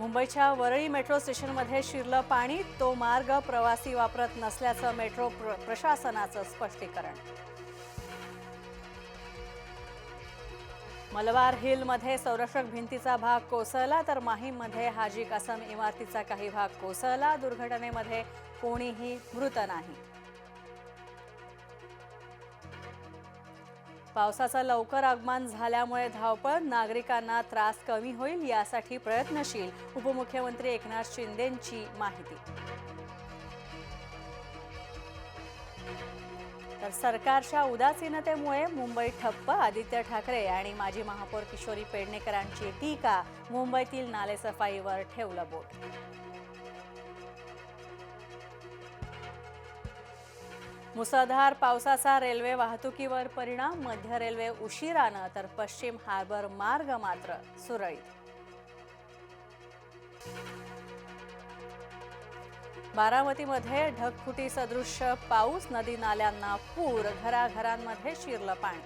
मुंबईच्या वरळी मेट्रो स्टेशनमध्ये शिरलं पाणी तो मार्ग प्रवासी वापरत नसल्याचं मेट्रो प्र प्रशासनाचं स्पष्टीकरण. मलबार हिलमध्ये संरक्षक भिंतीचा भाग कोसळला तर माहीममध्ये हाजी कासम इमारतीचा काही भाग कोसळला. दुर्घटनेमध्ये कोणीही मृत नाही. पावसाचं लवकर आगमन झाल्यामुळे धावपळ नागरिकांना त्रास कमी होईल यासाठी प्रयत्नशील. उपमुख्यमंत्री एकनाथ शिंदेंची माहिती. तर सरकारच्या उदासीनतेमुळे मुंबई ठप्प आदित्य ठाकरे आणि माजी महापौर किशोरी पेडणेकरांची टीका मुंबईतील नालेसफाईवर ठेवलं बोट. मुसळधार पावसाचा रेल्वे वाहतुकीवर परिणाम मध्य रेल्वे उशिरानं तर पश्चिम हार्बर मार्ग मात्र सुरळीत. बारामतीमध्ये ढगफुटी सदृश्य पाऊस नदी नाल्यांना पूर घराघरांमध्ये शिरलं पाणी.